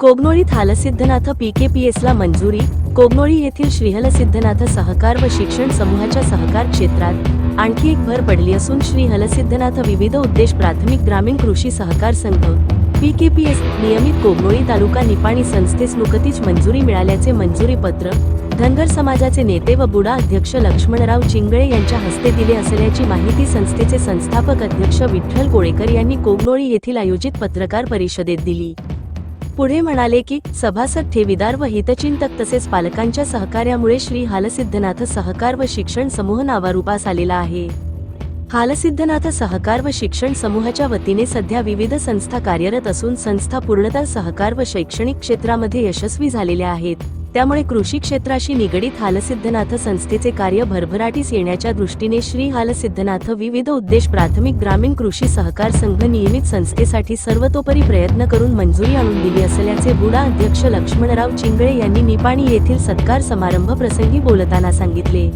कोगनोळीत हालसिद्धनाथ पीकेपीएसला मंजुरी कोगनोळी येथील श्रीहलसिद्धनाथ सहकार व शिक्षण समूहाच्या सहकार क्षेत्रात आणखी एक भर पडली असून श्री हलसिद्धनाथ विविध उद्देश प्राथमिक ग्रामीण कृषी सहकार संघ पीकेपीएस नियमित कोगनोळी तालुका निपाणी संस्थेस नुकतीच मंजुरी मिळाल्याचे मंजुरी पत्र धनगर समाजाचे नेते व बुडा अध्यक्ष लक्ष्मणराव चिंगळे यांच्या हस्ते दिले असल्याची माहिती संस्थेचे संस्थापक अध्यक्ष विठ्ठल कोळेकर यांनी कोगनोळी येथील आयोजित पत्रकार परिषदेत दिली. पुढे म्हणाले की सभासद ठेवीदार व हितचिंतक तसेच पालकांच्या सहकार्यामुळे श्री हालसिद्धनाथ सहकार व शिक्षण समूह नावारूपास आलेला आहे. हालसिद्धनाथ सहकार व शिक्षण समूहाच्या वतीने सध्या विविध संस्था कार्यरत असून संस्था पूर्णतः सहकार व शैक्षणिक क्षेत्रामध्ये यशस्वी झालेल्या आहेत. त्यामुळे कृषी क्षेत्राशी निगडीत हालसिद्धनाथ संस्थेचे कार्य भरभराटीस येण्याच्या दृष्टीने श्री हालसिद्धनाथ विविध उद्देश प्राथमिक ग्रामीण कृषी सहकार संघ नियमित संस्थेसाठी सर्वतोपरी प्रयत्न करून मंजुरी आणून दिली असल्याचे बुडा अध्यक्ष लक्ष्मणराव चिंगळे यांनी निपाणी येथील सत्कार समारंभ प्रसंगी बोलताना सांगितले.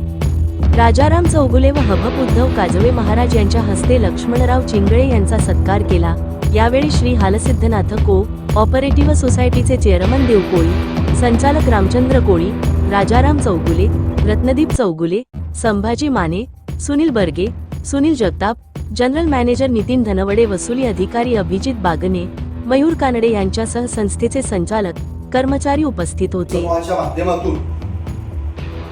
राजाराम चौगुले व हभप उद्धव काजवे महाराज यांच्या हस्ते लक्ष्मणराव चिंगळे यांचा सत्कार केला. यावेळी श्री हालसिद्धनाथ को ऑपरेटिव्ह सोसायटीचे चेअरमन देवकोळी संचालक रामचंद्र कोळी राजाराम चौगुले रत्नदीप चौगुले संभाजी माने सुनील बर्गे सुनील जगताप जनरल मॅनेजर नितीन धनवडे वसुली अधिकारी अभिजित बागने मयूर कानडे यांच्यासह संस्थेचे संचालक कर्मचारी उपस्थित होते. समूहाच्या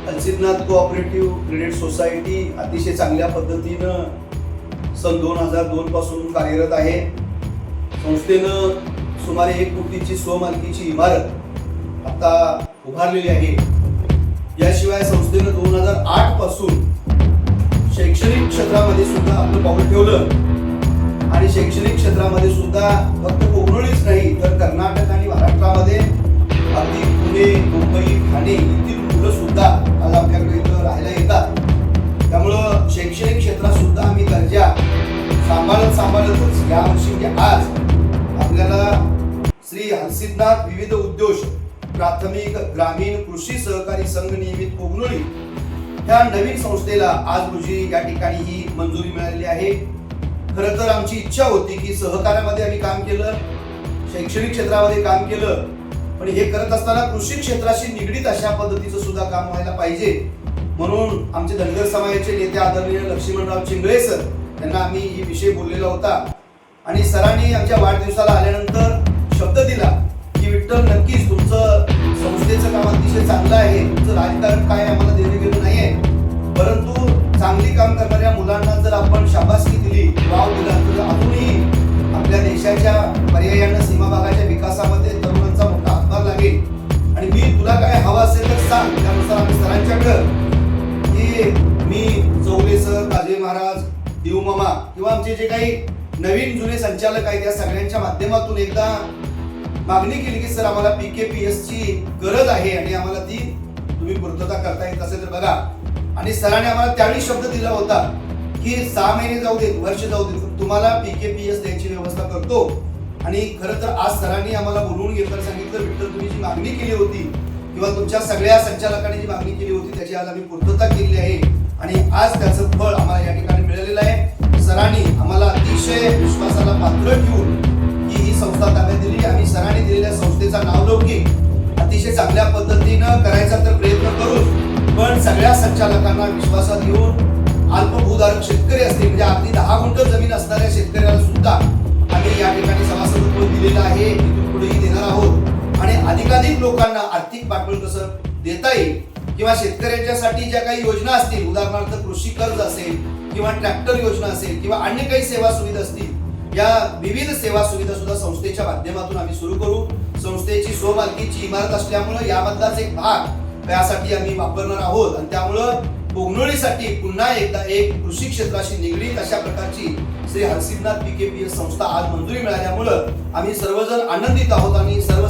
अल्सिदनाथ कोऑपरेटिव्ह क्रेडिट सोसायटी अतिशय चांगल्या पद्धतीनं सन दोन हजार दोन पासून कार्यरत आहे. संस्थेनं सुमारे एक कोटीची स्वमालकीची इमारत आता उभारलेली आहे. याशिवाय संस्थेनं दोन हजार आठपासून शैक्षणिक क्षेत्रामध्ये सुद्धा आपलं पाऊल ठेवलं. आणि शैक्षणिक क्षेत्रामध्ये सुद्धा फक्त कोकणीच नाही तर कर्नाटक आणि महाराष्ट्रामध्ये अगदी पुणे मुंबई ठाणे येथील मुलं सुद्धा आज आपल्याकडे इथं राहायला येतात. त्यामुळं शैक्षणिक क्षेत्रात सुद्धा आम्ही दर्जा सांभाळत सांभाळतच या वर्षी म्हणजे आज आपल्याला श्री हलसिद्धनाथ विविध उद्योग प्राथमिक ग्रामीण कृषी सहकारी संघ नियमित कोगनोळी ह्या नवीन संस्थेला आज रोजी या ठिकाणी ही मंजुरी मिळालेली आहे. खरं तर आमची इच्छा होती की सहकार्यामध्ये आम्ही काम केलं शैक्षणिक क्षेत्रामध्ये काम केलं पण हे करत असताना कृषी क्षेत्राशी निगडीत अशा पद्धतीचं सुद्धा काम व्हायला पाहिजे. म्हणून आमचे धनगर समाजाचे नेते आदरणीय लक्ष्मणराव चिंगळे सर यांना आम्ही ही विषय बोललेला होता. आणि सरांनी आमच्या वाढदिवसाला आल्यानंतर करणाऱ्या मुलांना जर आपण शाबासकी दिली वाव दिला तर अजूनही आपल्या देशाच्या पर्यायानं सीमा भागाच्या विकासामध्ये तरुणांचा मोठा हातभार लागेल. आणि मी तुला काय हवा असेल तर सांग. त्यानुसार आम्ही सरांच्याकडं की मी चौबे सर काजे महाराज देवमामा किंवा आमचे जे काही नवीन जुने संचालक आहेत या सगळ्यांच्या माध्यमातून एकदा मागणी केली की सर आम्हाला पी के पी एसची गरज आहे आणि आम्हाला ती तुम्ही पूर्तता करता येत असेल तर बघा. आणि सरांनी आम्हाला त्यावेळी शब्द दिला होता की सहा महिने जाऊ देत वर्ष जाऊ देत तुम्हाला पीकेपीएस द्यायची व्यवस्था करतो. आणि खरं तर आज सरांनी आम्हाला बोलवून घेताना सांगितलं विठ्ठल तुम्ही जी मागणी केली होती किंवा तुमच्या सगळ्या संचालकांनी जी मागणी केली होती त्याची आज आम्ही पूर्तता केली आहे आणि आज त्याचं फळ आम्हाला या ठिकाणी मिळालेलं आहे. सरांनी आम्हाला अतिशय विश्वासाला पात्र ठेवून ही ही संस्था ताब्यात दिली आणि सरांनी दिलेल्या संस्थेचा नावलौकिक अतिशय चांगल्या पद्धतीनं करायचा तर प्रयत्न करू पण सगळ्या संचालकांना विश्वासात घेऊन अल्पभूधारक शेतकरी असतील म्हणजे अगदी दहा गुंठ जमीन असणाऱ्या शेतकऱ्याला सुद्धा आम्ही या ठिकाणी सभासदत्व दिलेलं आहे पुढेही देणार आहोत. आणि अधिकाधिक लोकांना आर्थिक पाठबळ कसं देता येईल किंवा शेतकऱ्यांच्यासाठी ज्या काही योजना असतील उदाहरणार्थ कृषी कर्ज असेल किंवा ट्रॅक्टर योजना असेल किंवा अन्य काही सेवा सुविधा असतील या विविध सेवा सुविधा सुद्धा संस्थेच्या माध्यमातून आम्ही सुरू करू. संस्थेची स्वमालकीची इमारत असल्यामुळं यामधलाच एक भाग त्यासाठी आम्ही वापरणार आहोत. आणि त्यामुळं कोगनोळीसाठी पुन्हा एकदा एक कृषी क्षेत्राशी निगडीत अशा प्रकारची श्री हरसिद्धनाथ पीकेपीएस संस्था आज मंजुरी मिळाल्यामुळं आम्ही सर्वजण आनंदित आहोत आणि सर्व